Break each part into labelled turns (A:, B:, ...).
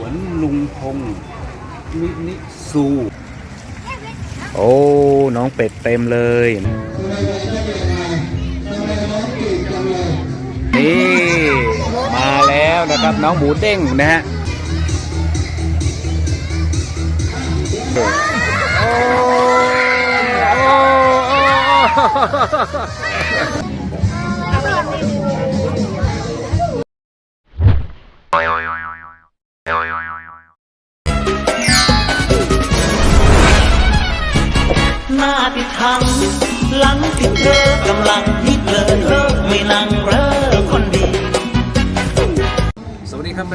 A: วนลุงพงศ์มินิซู
B: โอ้ น้องเป็ดเต็มเลย นี่ มาแล้วนะครับน้องหมูเด้งนะฮะ โอ้โอ้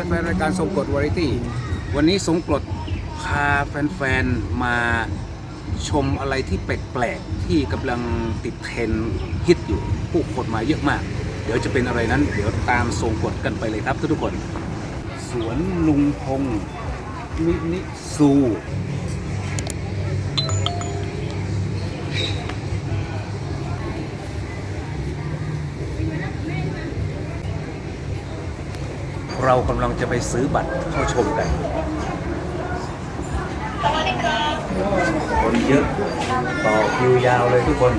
A: แฟนๆรายการทรงกรดวาไรตี้วันนี้ทรงกรดพาแฟนๆมาชมอะไรที่แปลกๆที่กำลังติดเทรนด์ฮิตอยู่ผู้คนมาเยอะมาก เดี๋ยวจะเป็นอะไรนั้น เดี๋ยวตามทรงกดกันไปเลยครับทุกทุกคน สวนลุงพงมินิซู เรากำลังจะไปซื้อบัตรเข้าชมกัน คนเยอะต่อคิวยาวเลยทุกคน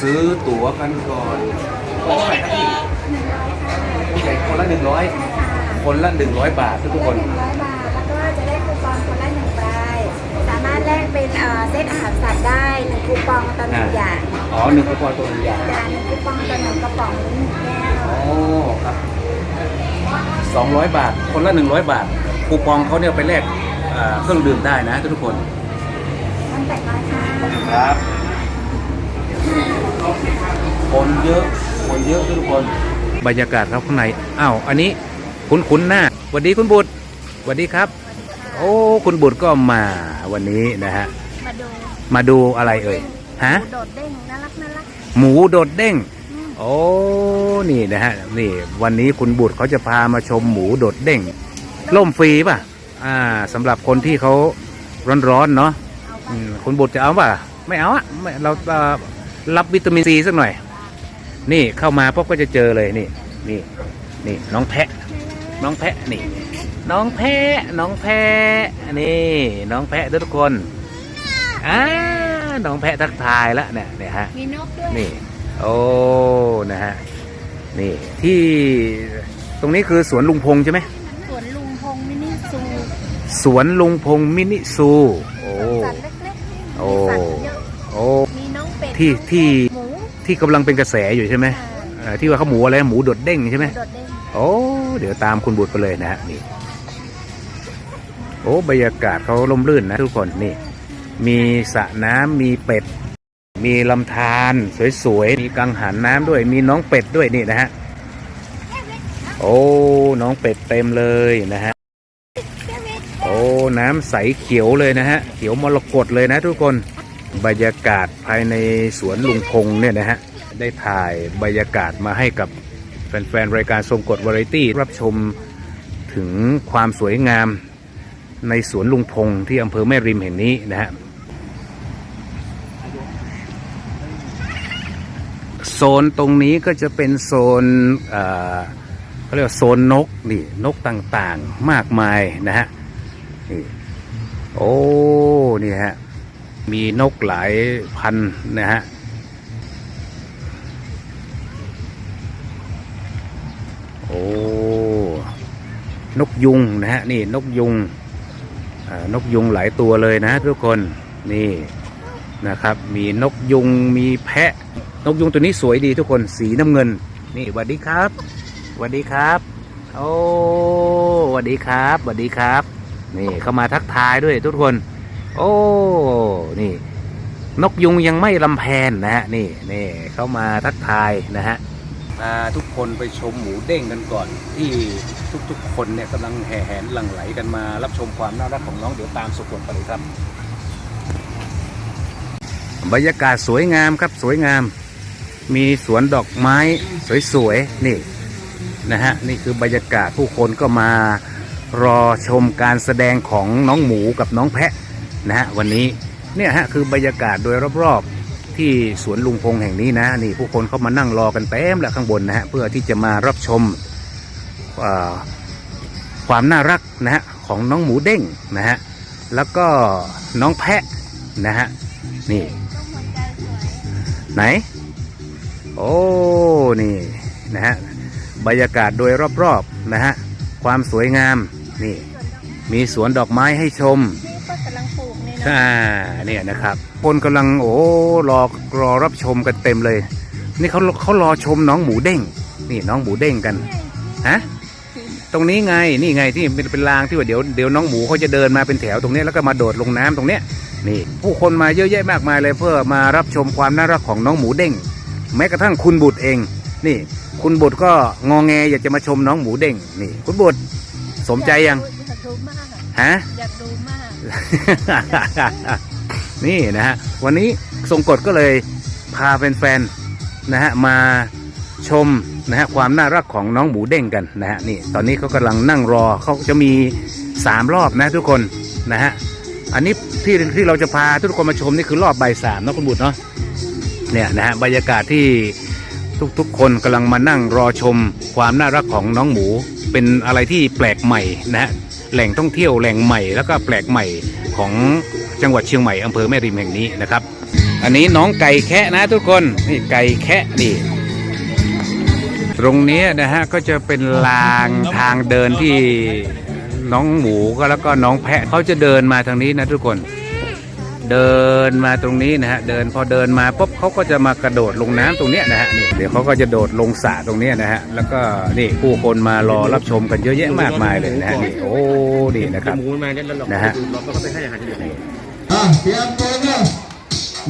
A: ซื้อตั๋วกันก่อนคนเท่าไหร่ครับพี่ผู้ใหญ่คนละหนึ่งร้อยคนละหนึ่งร้อยบาททุกคน
C: 100บาท แล้วก็จะได้คูปองคนละหนึ่งใบสามารถแลกเป็นเอ่อเซตอาหารสัตว์ได้หนึ่งคูปองต่อหนึ่งอย่าง
A: อ๋อหนึ่งกระป๋องตัวหนึ่งอย่าง
C: จานหนึ่งคูปองต่อหนึ่งกระป๋อง
A: ครับสองร้อยบาท คนละหนึ่งร้อยบาท คูปองเขาเนี่ยไปแลกเอ่อเครื่องดื่มได้นะทุกคน
C: มันแปดร้อยค่ะ
A: ครับคนเยอะ คนเยอะทุกคน บรรยากาศครับข้างในอ้าวอันนี้คุ้นคุ้นๆหน้าสวัสดีคุณบุตรสวัสดีครับ โอ้คุณบุตรก็มาวันนี้นะฮะ
C: มาดู
A: มาดูอะไรเอ่ย ฮะ
C: โดดเด้งน่ารักน่ารัก
A: หมูโดดเด้ง โอ้นี่นะฮะนี่วันนี้คุณบุตรเขาจะพามาชมหมูโดดเด้งล่มฟรีป่ะ อ่าสำหรับคนที่เขาร้อนๆเนาะ
C: เอาไป
A: อืมคุณบุตรจะเอาป่ะ ไม่เอาอะไม่เราเอ่อรับวิตามินซีสักหน่อย นี่เข้ามาปุ๊บก็จะเจอเลยนี่ นี่ นี่น้องแพะ น้องแพะนี่ น้องแพะน้องแพะนี่ น้องแพะทุกคนอ่าน้องแพะทักทายแล้วเนี่ยเนี่ยฮะ
C: มีนกด้วย
A: นี่ โอ้นะฮะนี่ที่ตรงนี้คือสวนลุงพงษ์ใช่ไหม
C: สวนลุงพงมินิซู
A: สวนลุงพงษ์มินิซูโอ้
C: สวนสัตว์เล็กๆ
A: โอ้
C: มีสัตว์เยอะ
A: โอ้
C: มีน้องเป็ด
A: ที่
C: น้อง
A: ที่
C: หมู
A: ที่กำลังเป็นกระแสอยู่ใช่ไหมเอ่อที่ว่าเขาหมูอะไรหมูโดดเด้งใช่ไหม
C: โดดเด้ง
A: โอ้เดี๋ยวตามคุณบุตรไปเลยนะฮะนี่โอ้บรรยากาศเขาล่มรื่นนะทุกคนนี่ มีสระน้ำมีเป็ด มีลำธารสวยๆ มีกังหันน้ำด้วย มีน้องเป็ดด้วยนี่นะฮะ โอ้ น้องเป็ดเต็มเลยนะฮะ โอ้ น้ำใสเขียวเลยนะฮะ เขียวมรกตเลยนะทุกคน บรรยากาศภายในสวนลุงพงเนี่ยนะฮะ ได้ถ่ายบรรยากาศมาให้กับแฟนๆ รายการทรงกฎวาไรตี้รับชมถึงความสวยงามในสวนลุงพงที่อำเภอแม่ริมแห่งนี้นะฮะ โซนตรงนี้ก็จะเป็นโซนเขาเรียกว่าโซนนกนี่นกต่างๆมากมายนะฮะนี่โอ้นี่ฮะมีนกหลายพันนะฮะโอ้นกยุงนะฮะนี่นกยุงนกยุงหลายตัวเลยนะทุกคนนี่นะครับ มีนกยุงมีแพะ นกยุงตัวนี้สวยดีทุกคนสีน้ำเงิน นี่สวัสดีครับสวัสดีครับ โอ้สวัสดีครับสวัสดีครับ นี่เข้ามาทักทายด้วยทุกคน โอ้นี่ นกยุงยังไม่ลำแพนนะฮะนี่นี่เข้ามาทักทายนะฮะพาทุกคนไปชมหมูเด้งกันก่อน ที่ทุกๆ คนเนี่ยกำลังแห่แหนหลั่งไหลกันมา รับชมความน่ารักของน้องเดี๋ยวตามสุกคนไปเลยครับบรรยากาศสวยงามครับสวยงาม มีสวนดอกไม้สวยๆนี่นะฮะนี่คือบรรยากาศผู้คนก็มารอชมการแสดงของน้องหมูกับน้องแพะนะฮะวันนี้เนี่ยฮะคือบรรยากาศโดยรอบๆที่สวนลุงพงแห่งนี้นะนี่ผู้คนเขามานั่งรอกันเต็มแล้วข้างบนนะฮะเพื่อที่จะมารับชมความน่ารักนะฮะของน้องหมูเด้งนะฮะแล้วก็น้องแพะนะฮะนี่ไหน โอ้นี่นะฮะบรรยากาศโดยรอบๆนะฮะความสวยงามนี่ มีสวนดอกไม้ให้ชม
C: นี่ก็กำลังปลูกเนี่ยนะ
A: อ่าเนี่ยนะครับ คนกำลังโอ้รอรอรับชมกันเต็มเลย นี่เขาเขารอชมน้องหมูเด้ง นี่น้องหมูเด้งกันฮะตรงนี้ไงนี่ไงที่เป็นเป็นรางที่ว่าเดี๋ยวเดี๋ยวน้องหมูเขาจะเดินมาเป็นแถวตรงเนี้ยแล้วก็มาโดดลงน้ำตรงเนี้ยนี่ ผู้คนมาเยอะแยะมากมายเลยเพื่อมารับชมความน่ารักของน้องหมูเด้ง แม้กระทั่งคุณบุตรเอง นี่ คุณบุตรก็งองแงอยากจะมาชมน้องหมูเด้งนี่ คุณบุตรสมใจยัง
C: อยากดูมาก
A: ฮะ
C: อยากดูมาก
A: นี่นะฮะวันนี้ทรงกฎก็เลยพาแฟนๆนะฮะมาชมนะฮะความน่ารักของน้องหมูเด้งกันนะฮะนี่ตอนนี้เขากำลังนั่งรอเขาจะมีสามรอบนะทุกคนนะฮะอันนี้ที่ที่เราจะพาทุกคนมาชมนี่คือรอบบ่ายสามนะคุณบุตรเนาะ เนี่ยนะฮะบรรยากาศที่ทุกๆ คนกำลังมานั่งรอชมความน่ารักของน้องหมู เป็นอะไรที่แปลกใหม่นะฮะแหล่งท่องเที่ยวแหล่งใหม่แล้วก็แปลกใหม่ของจังหวัดเชียงใหม่อำเภอแม่ริมแห่งนี้นะครับ อันนี้น้องไก่แคะนะทุกคนนี่ไก่แคะนี่ตรงนี้นะฮะก็จะเป็นลางทางเดินที่น้องหมูก็แล้วก็น้องแพะเขาจะเดินมาทางนี้นะทุกคน เดินมาตรงนี้นะฮะเดินพอเดินมาปุ๊บเขาก็จะมากระโดดลงน้ำตรงเนี้ยนะฮะนี่เดี๋ยวเขาก็จะโดดลงสระตรงเนี้ยนะฮะแล้วก็นี่ผู้คนมารอรับชมกันเยอะแยะมากมายเลยนะฮะนี่โอ้นี่นะครับ
B: หมูมาเนี่ยเรา
A: นะฮะ
B: เราก็ไปให้อาหารอยู่
D: อะเตรียมตัวเนี่ย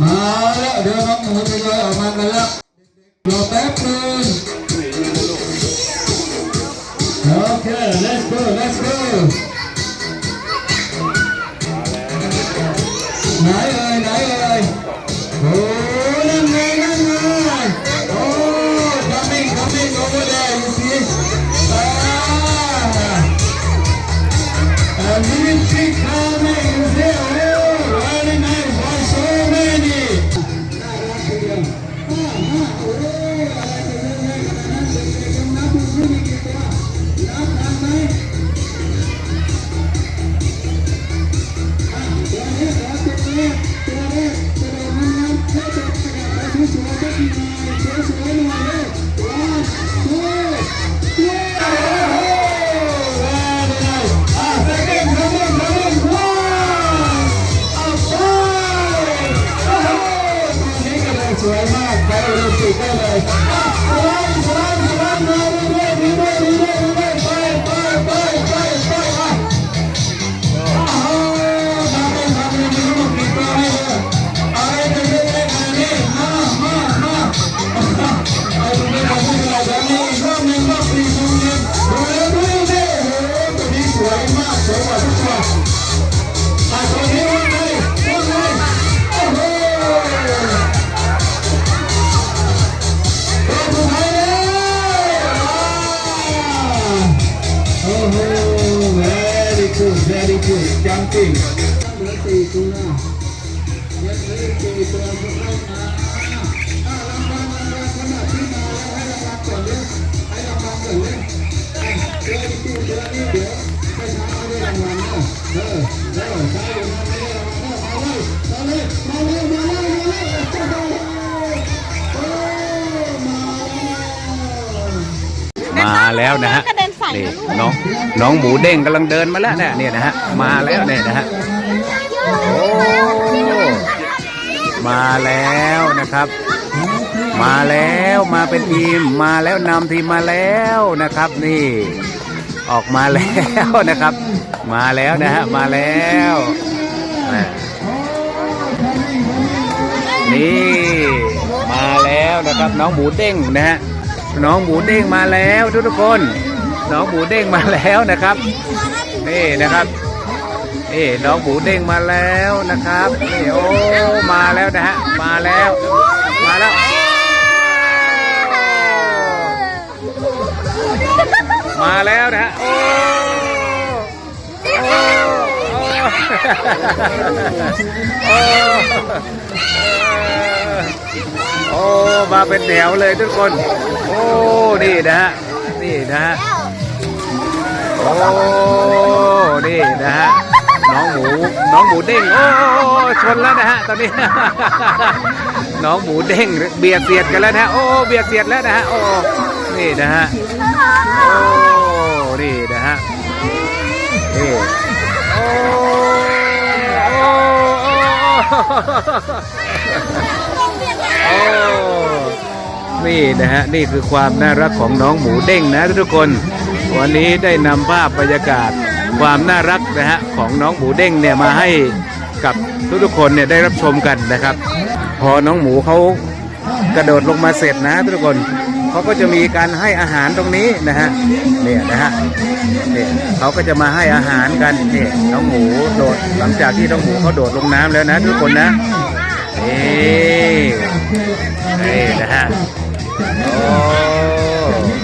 D: มาแล้วเดี๋ยวน้องหมูทยอยออกมากันแล้วรอแป๊บนึงโอเค let's go let's go ไห ไ very good. Jumping. เหลือสี่ตัวยังเหลือสี่ตัวสุดท้ายมาอ่ารางวัลรางวัลขนาดที่มาแล้วให้รางวัลก่อนเลยให้รางวัลก่อนเลยเดี๋ยวอีตัวเดี๋ยวนี้เดี๋ยวไม่ช้าไม่ได้รางวัลนะเออเออช้าอยู่นะไม่ได้รางวัลเนอะมาเลยมาเลยมาเลยมาเลยมาเลยโอ้มาแล้
A: มาแล้วนะฮะ นี่น้องน้องหมูเด้งกำลังเดินมาแล้วเนี่ยเนี่ยนะฮะมาแล้วเนี่ยนะฮะโอ้มาแล้วนะครับ มาแล้วมาเป็นทีมมาแล้วนำทีมมาแล้วนะครับนี่ออกมาแล้วนะครับ มาแล้วนะฮะมาแล้วนี่มาแล้วนะครับน้องหมูเด้งนะฮะน้องหมูเด้งมาแล้วทุกทุกคน น้องหมูเด้งมาแล้วนะครับ นี่นะครับนี่น้องหมูเด้งมาแล้วนะครับนี่โอ้มาแล้วนะฮะมาแล้ว มาแล้วมาแล้วนะฮะโอ้โอ้โอ้โอ้มาเป็นแถวเลยทุกคน โอ้นี่นะฮะนี่นะฮะ โอ้นี่นะฮะน้องหมูน้องหมูเด้งโอ้ชนแล้วนะฮะตอนนี้ น้องหมูเด้งเบียดเสียดกันแล้วนะฮะโอ้เบียดเสียดแล้วนะฮะโอ้นี่นะฮะโอ้นี่นะฮะนี่โอ้โอ้โอ้นี่นะฮะนี่คือความน่ารักของน้องหมูเด้งนะทุกคน วันนี้ได้นำภาพบรรยากาศความน่ารักนะฮะของน้องหมูเด้งเนี่ยมาให้กับทุกๆคนเนี่ยได้รับชมกันนะครับ พอน้องหมูเขากระโดดลงมาเสร็จนะทุกคนเขาก็จะมีการให้อาหารตรงนี้นะฮะเนี่ยนะฮะเนี่ยเขาก็จะมาให้อาหารกันเนี่ยน้องหมูโดดหลังจากที่น้องหมูเขาโดดลงน้ำแล้วนะทุกคนนะนี่นี่นะฮะโอ้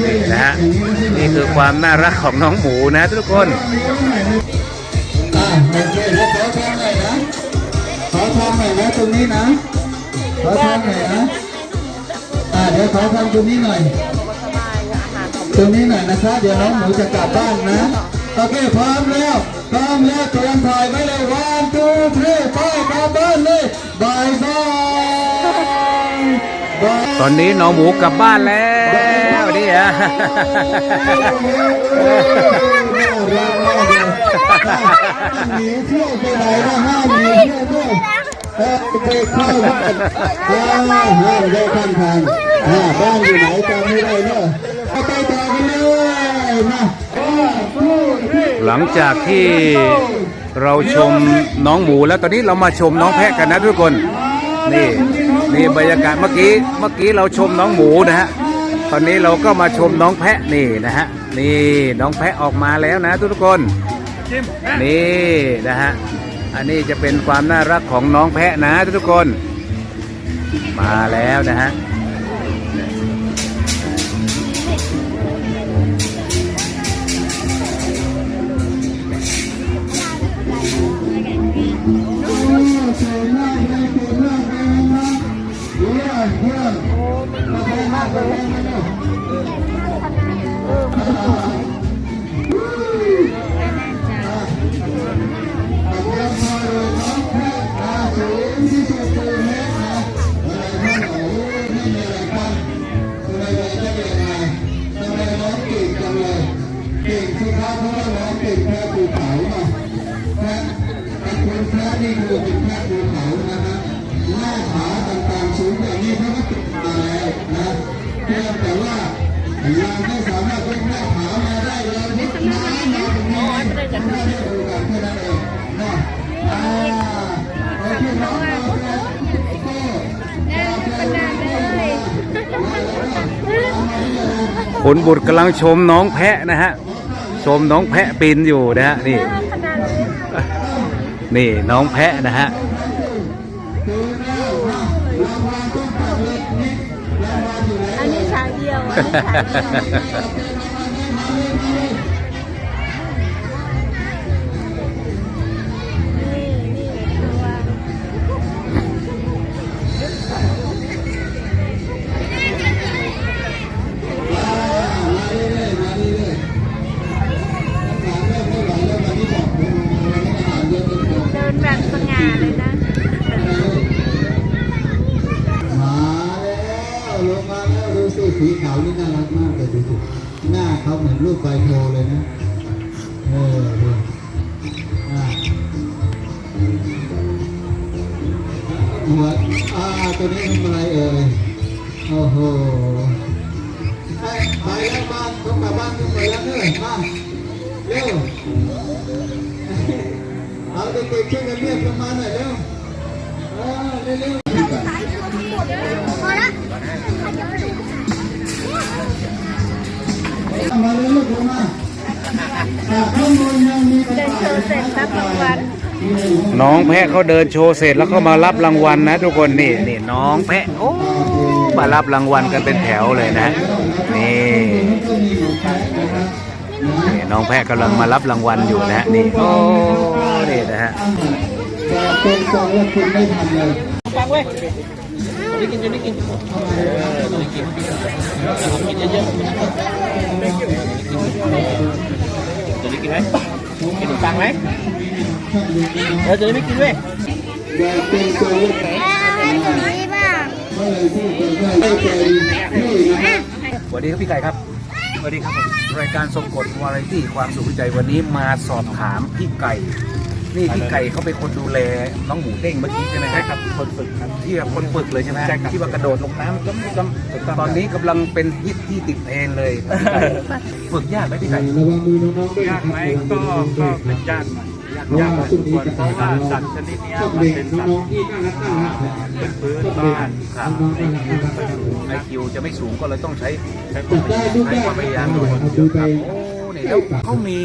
A: นี่นะฮะนี่คือความน่ารักของน้องหมูนะทุกคน
D: โอเคเดี๋ยวขอทำหน่อยนะขอทำหน่อยนะตรงนี้นะขอทำหน่อยนะอ่าเดี๋ยวขอทำตรงนี้หน่อยตรงนี้หน่อยนะคะเดี๋ยวน้องหมูจะกลับบ้านนะโอเคพร้อมแล้วพร้อมแล้วเตรียมถ่ายไว้เลยวันทูทรีไปกลับบ้านเลยบายบาย
A: ตอนนี้น้องหมูกลับบ้านแล้วนี่ฮะ
D: น่ารักมากเลยหนีเที่ยวไปไหนนะห้ามหนีเที่ยวด้วยเออไปเข้าบ้านห้ามห้ามได้ข้างทางอ่าบ้านอยู่ไหนจำไม่ได้เนอะเอาไปต่อกันเลยนะ
A: หลังจากที่เราชมน้องหมูแล้วตอนนี้เรามาชมน้องแพะกันนะทุกคนนี่ นี่บรรยากาศเมื่อกี้เมื่อกี้เราชมน้องหมูนะฮะตอนนี้เราก็มาชมน้องแพะนี่นะฮะนี่น้องแพะออกมาแล้วนะทุกคนนี่นะฮะอันนี้จะเป็นความน่ารักของน้องแพะนะทุกคน มาแล้วนะฮะ
D: เยี่ยมเยี่ยมมาเลยมากเลย ก็คุ
A: ณบุตรกำลังชมน้องแพะนะฮะ ชมน้องแพะปีนอยู่นะฮะ นี่ นี่น้องแพะนะฮะ
C: อันนี้ชายเดียวอันนี้ชายเดีย
D: ว เขาเหนรูเลยนะ มาเลยลูกลงมาอ่าข้างบนยังมีกระ
C: เดิน
D: ต่าย
C: โชว์เสร็จรับรางวัล
A: น้องแพะเขาเดินโชว์เสร็จแล้วก็มารับรางวัลนะ ทุกคนนี่นี่น้องแพะโอ้มารับรางวัลกันเป็นแถวเลยนะนี่นี่น้องแพะกำลังมารับรางวัลอยู่นะนี่โอ้นี่นะฮะ
D: แต่เป็นกองแล้วคุณไม่ทำเลย
B: เจะได้กินไหมกินขนมปังไหมเออจะไจะได้กิน
D: ไหมกินตังไหมเลยที่เป็นแค่ไม่กินี่นะครับ
A: สวัสดีครับพี่ไก่ครับ
B: สวัสดีครับ
A: รายการสมกดวาไรตี้ความสุขใจวันนี้มาสอบถามพี่ไก่ นี่พี่ไก่เขาเป็นคนดูแลน้องหมูเด้งเมื่อกี้ใช่ไหม
B: ใช่ครับคนฝึกครับ
A: ที่แบบคนฝึกเลยใช่ไหม
B: ใช่ครับ
A: ที่ว่ากระโดดลงน้ำจมจมตอนนี้กำลังเป็นฮิตที่ติดเทรนด์เลยพี่ไก่ฝึกยากไหมพี่ไก่
D: ระวังมือน้องๆด้วย
B: ยากไหมก็ก็เป็นยากหน่อยยากยากพอสมควรเพราะว่าสัตว์ชนิดเนี้ย
D: ต้อง
B: มัน
D: เด็ก
B: เป็นสัต
D: น้อ
B: ว์
D: งๆที่น่ารักน่ารัก
B: เป็นพื้น
D: ต้องเด็ก
B: บ้าน
A: ครับ
D: น้องๆน่ารักน่ารัก
A: ไอคิวจะไม่สูงก็เลยต้องใช้
B: ใช้ค
D: จั
B: วาม
D: บได้ลูก
A: ใช้
D: ได้
A: ความพยายาม
D: เอา
A: ด้วย
D: มือไป
A: โอ้นี่แล้วเขามี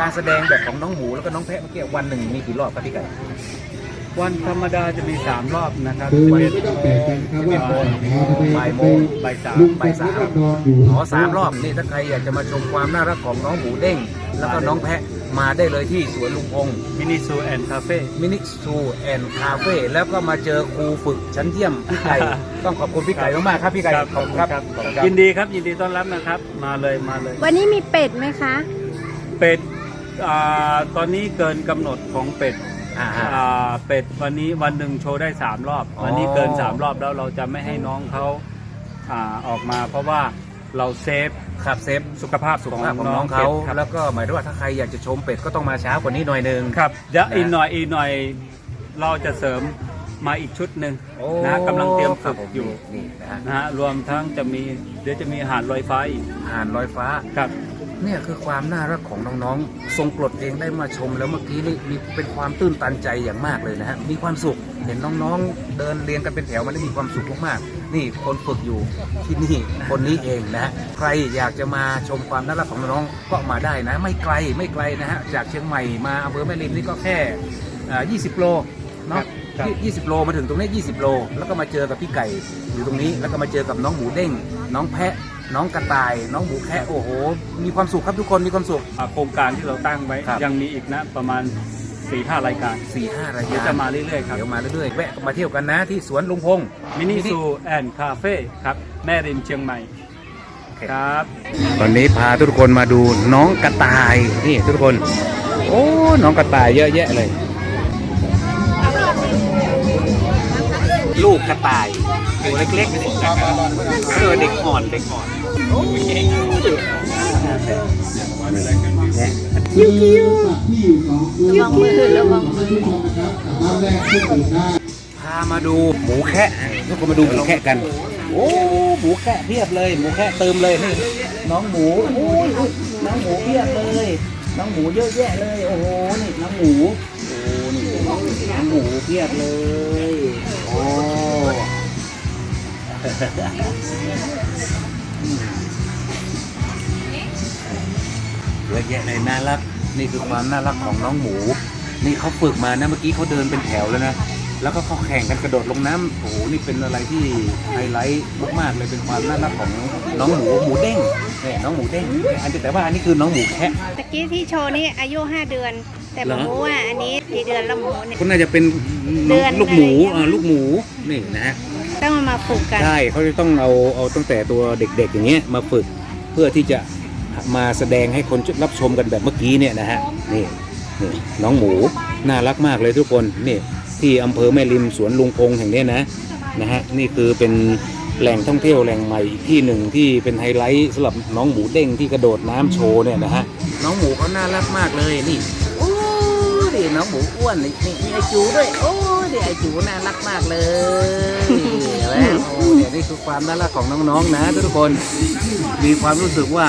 A: การแสดงแบบของน้องหมูแล้วก็น้องแพะเมื่อกี้วันหนึ่งมีกี่รอบครับพี่ไก่
B: วันธรรมดาจะมีสามรอบนะครับ
D: คือ
B: จะ
D: ไม่ต้องแปลกใจนะครับว่า
A: บ่ายโมง
B: บ่ายสาม
D: ลุงไปสามนอนอยู่
A: อ๋อสามรอบนี่ถ้าใครอยากจะมาชมความน่ารักของน้องหมูเด้ง แล้วก็น้องแพะมาได้เลยที่สวนลุงพงษ์
B: มินิซูแอนด์คาเฟ่
A: มินิซูแอนด์คาเฟ่แล้วก็มาเจอครูฝึกชั้นเยี่ยมพี่ไก่ต้องขอบคุณพี่ไก่มากๆครับพี่ไก่ขอบคุณครับขอบคุณครับ
B: ยินดีครับยินดีต้อนรับนะครับ มาเลยมาเลย
C: วันนี้มีเป็ดไหมคะ
B: เป็ด อ่าตอนนี้เกินกำหนดของเป็ด
A: อ่า
B: อ่าเป็ดวันนี้วันหนึ่งโชว์ได้ 3 รอบ
A: อ๋อ
B: วันนี้เกิน 3 รอบแล้วเราจะไม่ให้น้องเขาอ่าออกมา เพราะว่าเราเซฟ
A: ครับเซฟ
B: สุขภาพ
A: สุขภาพของน้องเขา
B: เป็ดครับ
A: แล้วก็หมายถึงว่าถ้าใครอยากจะชมเป็ดก็ต้องมาเช้ากว่านี้หน่อยหนึง
B: ครับเดี๋ยว
A: นะ
B: อีกหน่อยอีกหน่อยเราจะเสริมมาอีกชุดหนึ่ง
A: โอ้
B: นะกำลังเตรียม
A: ครั
B: ฝึ
A: บ
B: ก
A: ผม
B: อยู่
A: นี่นะฮะ
B: นะฮะรวมทั้งจะมีเดี๋ยวจะมีหาดลอยฟ้าอีก
A: ห่านลอยฟ้า
B: ครับ
A: เนี่ยคือความน่ารักของน้องๆ ทรงกรดเองได้มาชม แล้วเมื่อกี้นี่มีเป็นความตื้นตันใจอย่างมากเลยนะฮะ มีความสุข เห็นน้องๆ เดินเรียงกันเป็นแถวมันได้มีความสุขมากๆ นี่คนฝึกอยู่ที่นี่คนนี้เองนะฮะ ใครอยากจะมาชมความน่ารักของน้องๆก็มาได้นะ ไม่ไกลไม่ไกลนะฮะ จากเชียงใหม่มาอำเภอแม่ริมนี่ก็แค่อ่า20 โลเนาะ
B: ครับ
A: ยี่20 โลมาถึงตรงนี้ 20 โล แล้วก็มาเจอกับพี่ไก่อยู่ตรงนี้ แล้วก็มาเจอกับน้องหมูเด้ง น้องแพะ น้องกระต่าย น้องหมูแคะโอ้โห มีความสุขครับทุกคนมีความสุข
B: อ่าโครงการที่เราตั้งไว้
A: ครับ
B: ยังมีอีกนะประมาณ4ี่ห้ารายการ
A: สี่ห้าราย
B: เดี๋ยว
A: การ
B: จะมาเรื่อยๆครับ
A: เดี๋ยวมาเรื่อยๆแวะมาเที่ยวกันนะที่สวนลุงพงษ์
B: มินิซูแอนด์คาเฟ่ครับ แม่ริมเชียงใหม่ครับ
A: ตอนนี้พาทุกคนมาดูน้องกระต่ายนี่ทุกคน โอ้น้องกระต่ายเยอะแยะเลย ลูกกระต่ายตัวเล็กๆเออเด็กอ่อนเด็กอ่อน
D: คิวคิวที่อยู่งระวมือระวังมือนะครับสา
A: พามาดูหมูแคะทุกคนมาดูหมูแคะกัน โอ้หมูแคะเพียบเลย หมูแคะเติมเลยนี่น้องหมูโอ้ยน้องหมูเพียบเลยน้องหมูเยอะแยะเลย โอ้โหนี่น้องหมูโอ้นี่น้องหมูเพียบเลยโอ้ เยอะแยะเลยน่ารัก นี่คือความน่ารักของน้องหมู นี่เขาฝึกมานะเมื่อกี้เขาเดินเป็นแถวแล้วนะ แล้วก็เขาแข่งกันกระโดดลงน้ำโอ้โหนี่เป็นอะไรที่ไฮไลท์มากๆเลยเป็นความน่ารักของน้องหมูหมูเด้งเนี่ยน้องหมูเด้งอันนี้แต่ว่าอันนี้คือน้องหมูแคะ
E: ตะกี้ที่โชว์นี่อายุ 5 เดือน แต่
A: เหรอ
E: หมูอะอันนี้กี่เดือนแล้วหมูเนี่ย
A: ก็น่าจะเป็น
E: เดือน
A: ลูกหมู
E: อะไรอย่างเงี้ย
A: อ่าลูกหมูนี่นะฮะ
E: ต้องเอามาฝึกกัน
A: ใช่เขาจะต้องเอาเอาตั้งแต่ตัวเด็กๆอย่างเงี้ยมาฝึกเพื่อที่จะ มาแสดงให้คนรับชมกันแบบเมื่อกี้เนี่ยนะฮะนี่นี่น้องหมูน่ารักมากเลยทุกคนนี่ที่อำเภอแม่ริมสวนลุงพงแห่งนี้นะนะฮะนี่คือเป็นแหล่งท่องเที่ยวแหล่งใหม่อีกที่หนึ่งที่เป็นไฮไลท์สำหรับน้องหมูเด้งที่กระโดดน้ำโชว์เนี่ยนะฮะน้องหมูเขาน่ารักมากเลยนี่โอ้ดิน้องหมูอ้วนนี่มีไอจูด้วยโอ้ดิไอจูน่ารักมากเลยเห็นไหมโอ้เดี๋ยวนี่คือความน่ารักของน้องๆนะทุกคน มีความรู้สึกว่า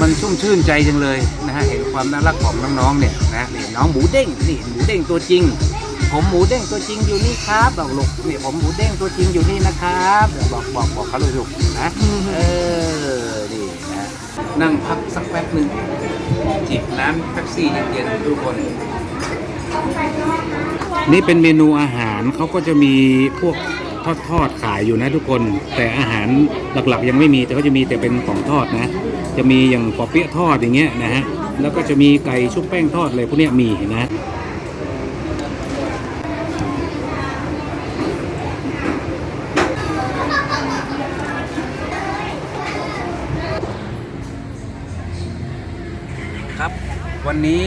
A: มันชุ่มชื่นใจจังเลยนะฮะเห็นความน่ารักของน้องๆเนี่ยนะนี่น้องหมูเด้งนี่หมูเด้งตัวจริง ผมหมูเด้งตัวจริงอยู่นี่ครับบอกลูกนี่ผมหมูเด้งตัวจริงอยู่นี่นะครับบอกบอกบอกเขาเลยลูกนะเออนี่นะนั่งพักสักแป๊บหนึ่งจิบน้ำแป๊บซี่เย็นๆทุกคนนี่เป็นเมนูอาหารเขาก็จะมีพวก ทอดทอดๆขายอยู่นะทุกคน แต่อาหารหลักๆ ยังไม่มีแต่ก็จะมีแต่เป็นของทอดนะ จะมีอย่างปอเปี๊ยะทอดอย่างเงี้ยนะฮะแล้วก็จะมีไก่ชุบแป้งทอดอะไรพวกเนี้ยมีนะครับ วันนี้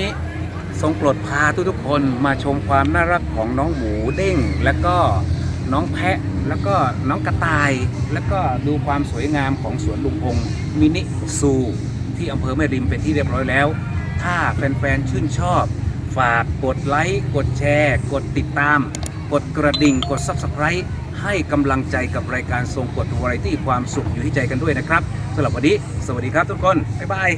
A: ทรงโปรดพาทุกๆคนมาชมความน่ารักของน้องหมูเด้งแล้วก็ น้องแพะแล้วก็น้องกระต่าย แล้วก็ดูความสวยงามของสวนลุงพงมินิซูที่อำเภอแม่ริมเป็นที่เรียบร้อยแล้ว ถ้าแฟนๆชื่นชอบ ฝากกดไลค์ กดแชร์ กดติดตาม กดกระดิ่ง กด Subscribe ให้กำลังใจกับรายการทรงกดวาไรตี้ความสุขอยู่ที่ใจกันด้วยนะครับสำหรับวันนี้ สวัสดีครับทุกคน บ๊ายบาย